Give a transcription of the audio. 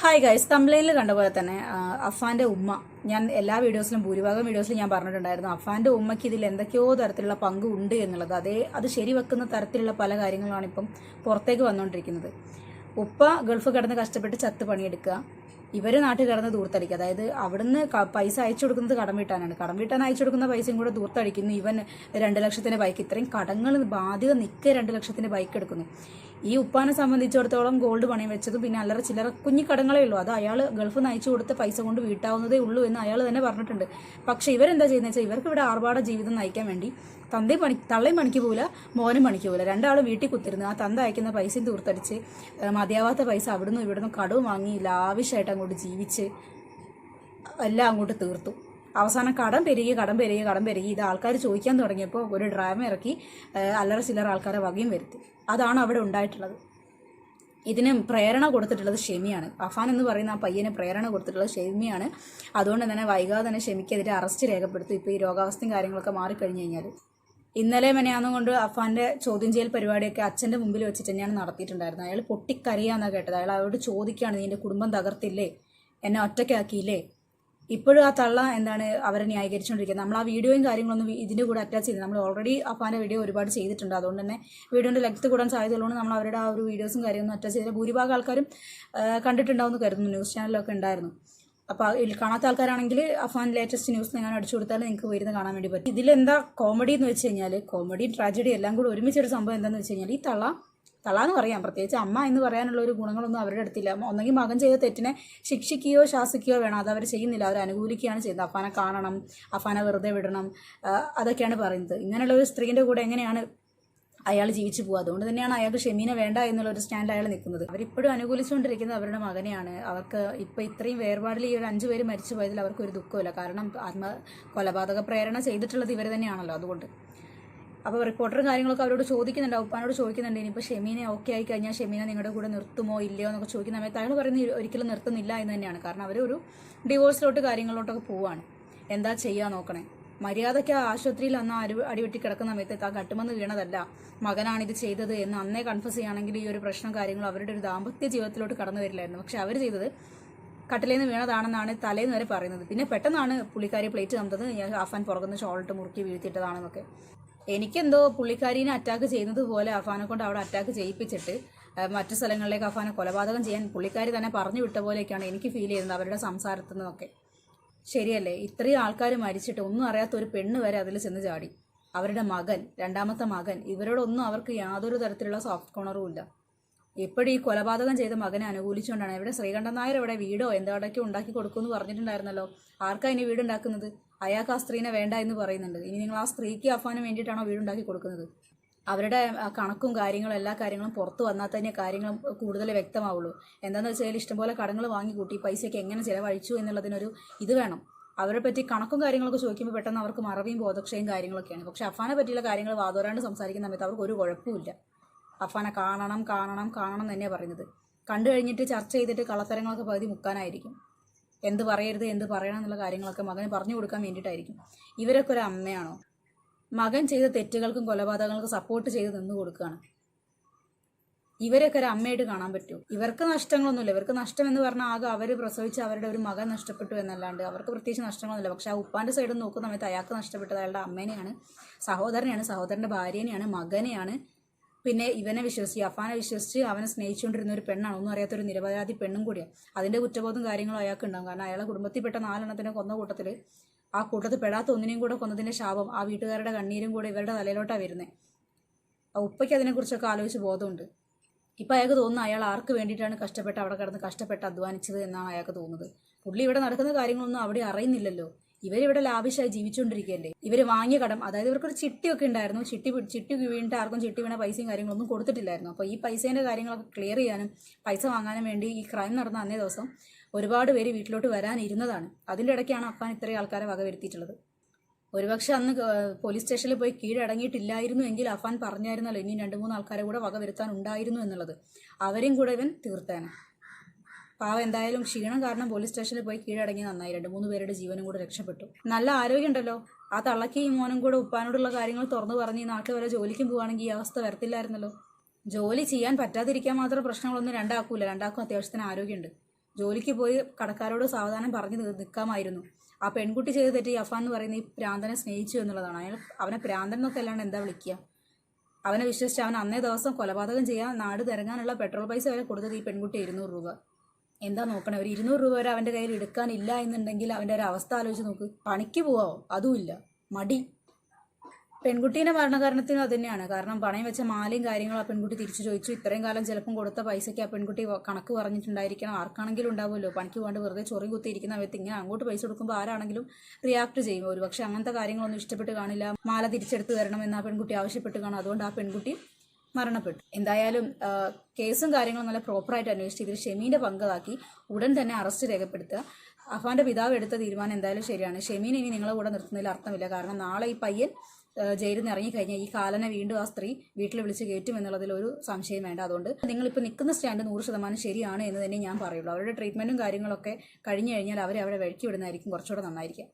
Hi guys തംബ്ലൈനിൽ കണ്ട പോലെ തന്നെ അഫാന്റെ ഉമ്മ. ഞാൻ എല്ലാ വീഡിയോസിലും ഭൂരിഭാഗം വീഡിയോസിലും ഞാൻ പറഞ്ഞിട്ടുണ്ടായിരുന്നു അഫാന്റെ ഉമ്മയ്ക്ക് ഇതിൽ എന്തൊക്കെയോ തരത്തിലുള്ള പങ്ക് ഉണ്ട് എന്നുള്ളത്. അതേ അത് ശരിവെക്കുന്ന തരത്തിലുള്ള പല കാര്യങ്ങളാണ് ഇപ്പം പുറത്തേക്ക് വന്നുകൊണ്ടിരിക്കുന്നത് ഉപ്പ ഗൾഫ് കടന്ന് കഷ്ടപ്പെട്ട് ചത്ത് പണിയെടുക്കുക. ഇവർ നാട്ടിൽ കിടന്ന് ദൂർത്തടിക്കുക അതായത് അവിടുന്ന് പൈസ അയച്ചു കൊടുക്കുന്നത് കടം വീട്ടാനാണ്. കടം വീട്ടാൻ അയച്ചു കൊടുക്കുന്ന പൈസയും കൂടെ ദൂർത്തടിക്കുന്നു. ഇവൻ രണ്ട് ലക്ഷത്തിന്റെ ബൈക്ക് ഇത്രയും കടങ്ങൾ ബാധ്യത നിൽക്കുക രണ്ട് ലക്ഷത്തിന്റെ ബൈക്ക് എടുക്കുന്നു. ഈ ഉപ്പാനെ സംബന്ധിച്ചിടത്തോളം ഗോൾഡ് പണയം വെച്ചതും പിന്നെ അല്ലറ ചില്ലറ കുഞ്ഞു കടങ്ങളേ ഉള്ളൂ. അത് അയാൾ ഗൾഫിൽ നിന്ന് അയച്ചു കൊടുത്ത പൈസ കൊണ്ട് വീട്ടാവുന്നതേ ഉള്ളൂ എന്ന് അയാൾ തന്നെ പറഞ്ഞിട്ടുണ്ട്. പക്ഷേ ഇവരെന്താ ചെയ്യുന്നത് വെച്ചാൽ ഇവർക്ക് ഇവിടെ ആർഭാട ജീവിതം നയിക്കാൻ വേണ്ടി തന്തേ പണി തള്ളയും പണിക്ക് പോകില്ല മോനും പണിക്ക് പോകില്ല രണ്ടാളും വീട്ടിൽ കുത്തിരുന്ന് ആ തന്ത അയക്കുന്ന പൈസയും തൂർത്തടിച്ച് മതിയാവാത്ത പൈസ അവിടുന്ന് ഇവിടുന്ന് കടവും വാങ്ങി ലാവിഷായിട്ട് അങ്ങോട്ട് ജീവിച്ച് എല്ലാം അങ്ങോട്ട് തീർത്തു. അവസാനം കടം പെരുകി കടം പെരുകി കടം പെരുകി. ഇത് ആൾക്കാർ ചോദിക്കാൻ തുടങ്ങിയപ്പോൾ ഒരു ഡ്രാമ ഇറക്കി അല്ലറ ചില്ലറ ആൾക്കാരെ വകയും വരുത്തി. അതാണ് അവിടെ ഉണ്ടായിട്ടുള്ളത്. ഇതിന് പ്രേരണ കൊടുത്തിട്ടുള്ളത് ഷെമിയാണ്. അഫാൻ എന്ന് പറയുന്ന ആ പയ്യനെ പ്രേരണ കൊടുത്തിട്ടുള്ളത് ഷെമിയാണ്. അതുകൊണ്ട് തന്നെ വൈകാതെ തന്നെ ഷെമിക്കെതിരെ അറസ്റ്റ് രേഖപ്പെടുത്തും. ഇപ്പോൾ ഈ രോഗാവസ്ഥയും കാര്യങ്ങളൊക്കെ മാറിക്കഴിഞ്ഞു കഴിഞ്ഞാൽ ഇന്നലെ മെനയാന്നും കൊണ്ട് അഫാന്റെ ചോദ്യം ചെയ്യൽ പരിപാടിയൊക്കെ അച്ഛന്റെ മുമ്പിൽ വെച്ച് തന്നെയാണ് നടത്തിയിട്ടുണ്ടായിരുന്നത്. അയാൾ പൊട്ടിക്കരയാന്നാണ് കേട്ടത്. അയാൾ അവരോട് ചോദിക്കുകയാണ് നിന്റെ കുടുംബം തകർത്തില്ലേ? എന്നെ ഒറ്റയ്ക്കാക്കിയില്ലേ? ഇപ്പോഴും ആ തള്ള എന്താണ് അവരെ ന്യായീകരിച്ചുകൊണ്ടിരിക്കുന്നത്? നമ്മൾ ആ വീഡിയോയും കാര്യങ്ങളൊന്നും ഇതിന്റെ കൂടെ അറ്റാച്ച് ചെയ്ത് നമ്മൾ ഓൾറെഡി അപ്പാന്റെ വീഡിയോ ഒരുപാട് ചെയ്തിട്ടുണ്ട്. അതുകൊണ്ട് തന്നെ വീഡിയോന്റെ ലെങ്ത് കൂടാൻ സാധ്യതയുള്ളതുകൊണ്ട് നമ്മൾ അവരുടെ ആ ഒരു വീഡിയോസും കാര്യമൊന്നും അറ്റാച്ച് ചെയ്തില്ല ഭൂരിഭാഗം ആൾക്കാരും കണ്ടിട്ടുണ്ടാവുമെന്ന് കരുതുന്നു. ന്യൂസ് ചാനലിലൊക്കെ ഉണ്ടായിരുന്നു. അപ്പോൾ കാണാത്ത ആൾക്കാരാണെങ്കിൽ അഫാൻ ലേറ്റസ്റ്റ് ന്യൂസ് ഞാൻ അടിച്ചു കൊടുത്താൽ നിങ്ങൾക്ക് വരുന്ന കാണാൻ വേണ്ടി പറ്റും. ഇതിലെന്താ കോമഡി എന്ന് വെച്ച് കഴിഞ്ഞാൽ കോമഡിയും ട്രാജഡി എല്ലാം കൂടി ഒരുമിച്ചൊരു സംഭവം എന്താണെന്ന് വെച്ച് കഴിഞ്ഞാൽ ഈ തള്ള എന്ന് പറയാം. പ്രത്യേകിച്ച് അമ്മ എന്ന് പറയാനുള്ള ഒരു ഗുണങ്ങളൊന്നും അവരുടെ അടുത്തില്ല. ഒന്നെങ്കിൽ മകൻ ചെയ്ത തെറ്റിനെ ശിക്ഷിക്കുകയോ ശാസിക്കുകയോ വേണം. അത് അവർ ചെയ്യുന്നില്ല. അവർ അനുകൂലിക്കുകയാണ് ചെയ്യുന്നത്. അഫാനെ കാണണം അഫാനെ വെറുതെ വിടണം അതൊക്കെയാണ് പറയുന്നത്. ഇങ്ങനെയുള്ള ഒരു സ്ത്രീന്റെ കൂടെ എങ്ങനെയാണ് അയാൾ ജീവിച്ചു പോകുക അതുകൊണ്ട് തന്നെയാണ് അയാൾക്ക് ഷെമീന വേണ്ട എന്നുള്ള ഒരു സ്റ്റാൻഡ് അയാൾ നിൽക്കുന്നത്. അവരിപ്പോഴും അനുകൂലിച്ചുകൊണ്ടിരിക്കുന്നത് അവരുടെ മകനെയാണ്. അവർക്ക് ഇപ്പം ഇത്രയും വേർപാടിൽ ഈ ഒരു അഞ്ചു പേര് മരിച്ചു പോയതിൽ അവർക്ക് ഒരു ദുഃഖമില്ല കാരണം ആത്മ കൊലപാതക പ്രേരണ ചെയ്തിട്ടുള്ളത് ഇവർ തന്നെയാണല്ലോ അതുകൊണ്ട്. അപ്പോൾ റിപ്പോർട്ടറും കാര്യങ്ങളൊക്കെ അവരോട് ചോദിക്കുന്നുണ്ട്. ഉപ്പാനോട് ചോദിക്കുന്നുണ്ട്. ഇനിയിപ്പോൾ ഷെമീനെ ഓക്കെ ആയി കഴിഞ്ഞാൽ ഷെമീനെ നിങ്ങളുടെ കൂടെ നിർത്തുമോ ഇല്ലയോ എന്നൊക്കെ ചോദിക്കുന്ന സമയത്ത് അയാൾ പറയുന്നത് ഒരിക്കലും നിർത്തുന്നില്ല എന്ന് തന്നെയാണ്. കാരണം അവർ ഒരു ഡിവോഴ്സിലോട്ട് കാര്യങ്ങളിലോട്ടൊക്കെ പോവാണ്. എന്താ ചെയ്യുക നോക്കണേ. മര്യാദയ്ക്ക് ആ ആശുപത്രിയിൽ അന്ന് അരു അടിവെട്ടി കിടക്കുന്ന സമയത്ത് ആ കട്ടുമെന്ന് വീണതല്ല. മകനാണ് ഇത് ചെയ്തത് എന്ന് അന്നേ കൺഫ്യൂസ് ചെയ്യുകയാണെങ്കിൽ ഈ ഒരു പ്രശ്നം കാര്യങ്ങളും അവരുടെ ഒരു ദാമ്പത്യ ജീവിതത്തിലോട്ട് കടന്നു വരില്ലായിരുന്നു. പക്ഷെ അവർ ചെയ്തത് കട്ടിലേന്ന് വീണതാണെന്നാണ് തലേന്ന് വരെ പറയുന്നത്. പിന്നെ പെട്ടെന്നാണ് പുള്ളിക്കാരി പ്ലേറ്റ് തന്നത്. ഞാൻ അഫാൻ പുറകുന്ന ഷോൾട്ട് മുറുക്കി വീഴ്ത്തിയിട്ടതാണെന്നൊക്കെ. എനിക്കെന്തോ പുള്ളിക്കാരിനെ അറ്റാക്ക് ചെയ്യുന്നത് പോലെ അഫാനെ കൊണ്ട് അവിടെ അറ്റാക്ക് ചെയ്യിപ്പിച്ചിട്ട് മറ്റു സ്ഥലങ്ങളിലേക്ക് അഫാനെ കൊലപാതകം ചെയ്യാൻ പുള്ളിക്കാരി തന്നെ പറഞ്ഞു വിട്ട പോലെയൊക്കെയാണ് എനിക്ക് ഫീൽ ചെയ്യുന്നത് അവരുടെ സംസാരത്തിൽ നിന്നൊക്കെ. ശരിയല്ലേ? ഇത്രയും ആൾക്കാർ മരിച്ചിട്ട് ഒന്നും അറിയാത്ത ഒരു പെണ്ണ് വരെ അതിൽ ചെന്ന് ചാടി. അവരുടെ മകൻ രണ്ടാമത്തെ മകൻ ഇവരോടൊന്നും അവർക്ക് യാതൊരു തരത്തിലുള്ള സോഫ്റ്റ് കോണറും ഇല്ല. എപ്പോഴും ഈ കൊലപാതകം ചെയ്ത മകനെ അനുകൂലിച്ചുകൊണ്ടാണ് ഇവിടെ ശ്രീകണ്ഠൻ നായർ ഇവിടെ വീടോ എന്താടൊക്കെ ഉണ്ടാക്കി കൊടുക്കുമെന്ന് പറഞ്ഞിട്ടുണ്ടായിരുന്നല്ലോ. ആർക്കാ ഇനി വീടുണ്ടാക്കുന്നത്? അയാൾക്ക് ആ സ്ത്രീനെ വേണ്ട എന്ന് പറയുന്നുണ്ട്. ഇനി നിങ്ങൾ ആ സ്ത്രീക്ക് അഫാനും വേണ്ടിയിട്ടാണോ വീടുണ്ടാക്കി കൊടുക്കുന്നത്? അവരുടെ കണക്കും കാര്യങ്ങളും എല്ലാ കാര്യങ്ങളും പുറത്ത് വന്നാൽ തന്നെ കാര്യങ്ങൾ കൂടുതൽ വ്യക്തമാവുള്ളൂ. എന്താണെന്ന് വെച്ചാൽ ഇഷ്ടംപോലെ കടങ്ങൾ വാങ്ങിക്കൂട്ടി പൈസയൊക്കെ എങ്ങനെ ചിലവഴിച്ചു എന്നുള്ളതിനൊരു ഇത് വേണം. അവരെ പറ്റി കണക്കും കാര്യങ്ങളൊക്കെ ചോദിക്കുമ്പോൾ പെട്ടെന്ന് അവർക്ക് മറവിയും ബോധക്ഷയും കാര്യങ്ങളൊക്കെയാണ്. പക്ഷെ അഫാനെ പറ്റിയുള്ള കാര്യങ്ങൾ വാതോരാണ്ട് സംസാരിക്കുന്ന സമയത്ത് അവർക്ക് ഒരു കുഴപ്പമില്ല അഫാനെ കാണണം കാണണം കാണണം തന്നെയാണ് പറയുന്നത്. കണ്ടു കഴിഞ്ഞിട്ട് ചർച്ച ചെയ്തിട്ട് കള്ളത്തരങ്ങളൊക്കെ പകുതി മുക്കാനായിരിക്കും. എന്ത് പറയരുത് എന്ത് പറയണം എന്നുള്ള കാര്യങ്ങളൊക്കെ മകന് പറഞ്ഞു കൊടുക്കാൻ വേണ്ടിയിട്ടായിരിക്കും. ഇവരൊക്കെ ഒരു അമ്മയാണോ? മകൻ ചെയ്ത തെറ്റുകൾക്കും കൊലപാതകങ്ങൾക്കും സപ്പോർട്ട് ചെയ്ത് നിന്ന് കൊടുക്കുകയാണ് ഇവരൊക്കെ ഒരു അമ്മയായിട്ട് കാണാൻ പറ്റൂ. ഇവർക്ക് നഷ്ടങ്ങളൊന്നുമില്ല. ഇവർക്ക് നഷ്ടം എന്ന് പറഞ്ഞാൽ ആകെ അവർ പ്രസവിച്ച് അവരുടെ ഒരു മകൻ നഷ്ടപ്പെട്ടു എന്നല്ലാണ്ട് അവർക്ക് പ്രത്യേകിച്ച് നഷ്ടങ്ങളൊന്നുമില്ല. പക്ഷെ ആ ഉപ്പാന്റെ സൈഡിൽ നോക്കുന്ന സമയത്ത് അയാൾക്ക് നഷ്ടപ്പെട്ടത് അയാളുടെ അമ്മേനെയാണ് സഹോദരനെയാണ് സഹോദരന്റെ ഭാര്യനെയാണ് മകനെയാണ്. പിന്നെ ഇവനെ വിശ്വസിച്ച് അഫാനെ വിശ്വസിച്ച് അവനെ സ്നേഹിച്ചുകൊണ്ടിരുന്ന ഒരു പെണ്ണാണ്. ഒന്നും അറിയാത്ത ഒരു നിരപരാധി പെണ്ണും കൂടിയാണ്. അതിന്റെ കുറ്റബോധം കാര്യങ്ങളും അയാൾക്ക് ഉണ്ടാകും കാരണം അയാളെ കുടുംബത്തിൽപ്പെട്ട നാലെണ്ണത്തിനെ കൊന്ന കൂട്ടത്തിൽ ആ കൂട്ടത്തിൽ പെടാത്ത ഒന്നിനെയും കൂടെ കൊന്നതിന്റെ ശാപം ആ വീട്ടുകാരുടെ കണ്ണീരും കൂടെ ഇവരുടെ തലയിലോട്ടാണ് വരുന്നത് ആ ഉപ്പയ്ക്ക് അതിനെക്കുറിച്ചൊക്കെ ആലോചിച്ച് ബോധമുണ്ട്. ഇപ്പം അയാൾക്ക് തോന്നുന്നു അയാൾ ആർക്ക് വേണ്ടിയിട്ടാണ് കഷ്ടപ്പെട്ട് അവിടെ കിടന്ന് കഷ്ടപ്പെട്ട് അധ്വാനിച്ചത് എന്നാണ് അയാൾക്ക് തോന്നുന്നത്. പുള്ളി ഇവിടെ നടക്കുന്ന കാര്യങ്ങളൊന്നും അവിടെ അറിയുന്നില്ലല്ലോ. ഇവരിവിടെ ലാവിഷായി ജീവിച്ചുകൊണ്ടിരിക്കുകയല്ലേ? ഇവർ വാങ്ങിയ കടം അതായത് ഇവർക്കൊരു ചിട്ടിയൊക്കെ ഉണ്ടായിരുന്നു. ചിട്ടി ചിട്ടി വീണിട്ട് ആർക്കും ചിട്ടി വീണ പൈസയും കാര്യങ്ങളൊന്നും കൊടുത്തിട്ടില്ലായിരുന്നു. അപ്പോൾ ഈ പൈസേന്റെ കാര്യങ്ങളൊക്കെ ക്ലിയർ ചെയ്യാനും പൈസ വാങ്ങാനും വേണ്ടി ഈ ക്രൈം നടന്ന അന്നേ ദിവസം ഒരുപാട് പേര് വീട്ടിലോട്ട് വരാനിരുന്നതാണ്. അതിന്റെ ഇടയ്ക്കാണ് അപ്പാൻ ഇത്രയും ആൾക്കാരെ വകവരുത്തിയിട്ടുള്ളത് ഒരുപക്ഷെ അന്ന് പോലീസ് സ്റ്റേഷനിൽ പോയി കീഴടങ്ങിയിട്ടില്ലായിരുന്നു എങ്കിൽ അഫാൻ പറഞ്ഞായിരുന്നല്ലോ ഇനി രണ്ട് മൂന്ന് ആൾക്കാരെ കൂടെ വക വരുത്താൻ ഉണ്ടായിരുന്നു എന്നുള്ളത്. അവരെയും കൂടെ ഇവൻ തീർത്തേനെ. പാവം എന്തായാലും ക്ഷീണം കാരണം പോലീസ് സ്റ്റേഷനിൽ പോയി കീഴടങ്ങി നന്നായി. രണ്ട് മൂന്ന് പേരുടെ ജീവനും കൂടെ രക്ഷപ്പെട്ടു. നല്ല ആരോഗ്യമുണ്ടല്ലോ. ആ തള്ളക്ക് ഈ മോനും കൂടെ ഉപ്പാനോടുള്ള കാര്യങ്ങൾ തുറന്നു പറഞ്ഞ് നാട്ടിൽ വരെ ജോലിക്കും പോവാണെങ്കിൽ ഈ അവസ്ഥ വരത്തില്ലായിരുന്നല്ലോ. ജോലി ചെയ്യാൻ പറ്റാതിരിക്കാൻ മാത്രം പ്രശ്നങ്ങളൊന്നും രണ്ടാക്കൂല. രണ്ടാക്കും അത്യാവശ്യത്തിന് ആരോഗ്യമുണ്ട്. ജോലിക്ക് പോയി കടക്കാരോട് സാവധാനം പറഞ്ഞു നിൽക്കാമായിരുന്നു ആ പെൺകുട്ടി ചെയ്ത് തെറ്റി അഫാൻ എന്ന് പറയുന്ന ഈ പ്രാന്തനെ സ്നേഹിച്ചു എന്നുള്ളതാണ്. അയാൾ അവനെ പ്രാന്തൻ എന്നൊക്കെ അല്ലാണ്ട് എന്താ വിളിക്കുക? അവനെ വിശ്വസിച്ച് അവൻ അന്നേ ദിവസം കൊലപാതകം ചെയ്യാൻ നാട് തിരങ്ങാനുള്ള പെട്രോൾ പൈസ വരെ കൊടുത്തത് ഈ പെൺകുട്ടി ഇരുന്നൂറ് രൂപ. എന്താ നോക്കണേ? ഒരു ഇരുന്നൂറ് രൂപ വരെ അവന്റെ കയ്യിൽ എടുക്കാനില്ല എന്നുണ്ടെങ്കിൽ അവന്റെ ഒരു അവസ്ഥ ആലോചിച്ച് നോക്ക്. പണിക്ക് പോവാമോ അതുമില്ല മടി. പെൺകുട്ടീനെ മരണകാരണത്തിനും അത് തന്നെയാണ്. കാരണം പണയം വെച്ച മാലയും കാര്യങ്ങളും ആ പെൺകുട്ടി തിരിച്ചു ചോദിച്ചു. ഇത്രയും കാലം ചിലപ്പം കൊടുത്ത പൈസയ്ക്ക് ആ പെൺകുട്ടി കണക്ക് പറഞ്ഞിട്ടുണ്ടായിരിക്കണം. ആർക്കാണെങ്കിലും ഉണ്ടാവുമല്ലോ. പണിക്ക് പോകാണ്ട് വെറുതെ ചൊറി കുത്തിയിരിക്കുന്ന വ്യക്തി ഇങ്ങനെ അങ്ങോട്ട് പൈസ കൊടുക്കുമ്പോൾ ആരാണെങ്കിലും റിയാക്ട് ചെയ്യും. ഒരു പക്ഷെ അങ്ങനത്തെ കാര്യങ്ങളൊന്നും ഇഷ്ടപ്പെട്ട് കാണില്ല. മാല തിരിച്ചെടുത്ത് തരണം എന്ന് ആ പെൺകുട്ടി ആവശ്യപ്പെട്ട് കാണും. അതുകൊണ്ട് ആ പെൺകുട്ടി മരണപ്പെട്ടു. എന്തായാലും കേസും കാര്യങ്ങളും നല്ല പ്രോപ്പറായിട്ട് അന്വേഷിച്ച് ഇതിൽ ഷെമീന്റെ പങ്കതാക്കി ഉടൻ തന്നെ അറസ്റ്റ് രേഖപ്പെടുത്തുക. അഫാന്റെ പിതാവ് എടുത്ത തീരുമാനം എന്തായാലും ശരിയാണ്. ഷെമീൻ ഇനി നിങ്ങളെ കൂടെ നിർത്തുന്നതിൽ അർത്ഥമില്ല. കാരണം നാളെ ഈ പയ്യൻ ജയിലിൽ നിന്ന് ഇറങ്ങിക്കഴിഞ്ഞാൽ ഈ കാലനെ വീണ്ടും ആ സ്ത്രീ വീട്ടിൽ വിളിച്ച് കയറ്റും എന്നുള്ളതിൽ ഒരു സംശയം വേണ്ട. അതുകൊണ്ട് നിങ്ങളിപ്പോൾ നിൽക്കുന്ന സ്റ്റാൻഡ് നൂറ് ശതമാനം ശരിയാണ് എന്ന് തന്നെ ഞാൻ പറയുള്ളൂ. അവരുടെ ട്രീറ്റ്മെന്റും കാര്യങ്ങളൊക്കെ കഴിഞ്ഞു കഴിഞ്ഞാൽ അവരെ അവിടെ വഴുക്കി വിടുന്നതായിരിക്കും കുറച്ചുകൂടെ നന്നായിരിക്കും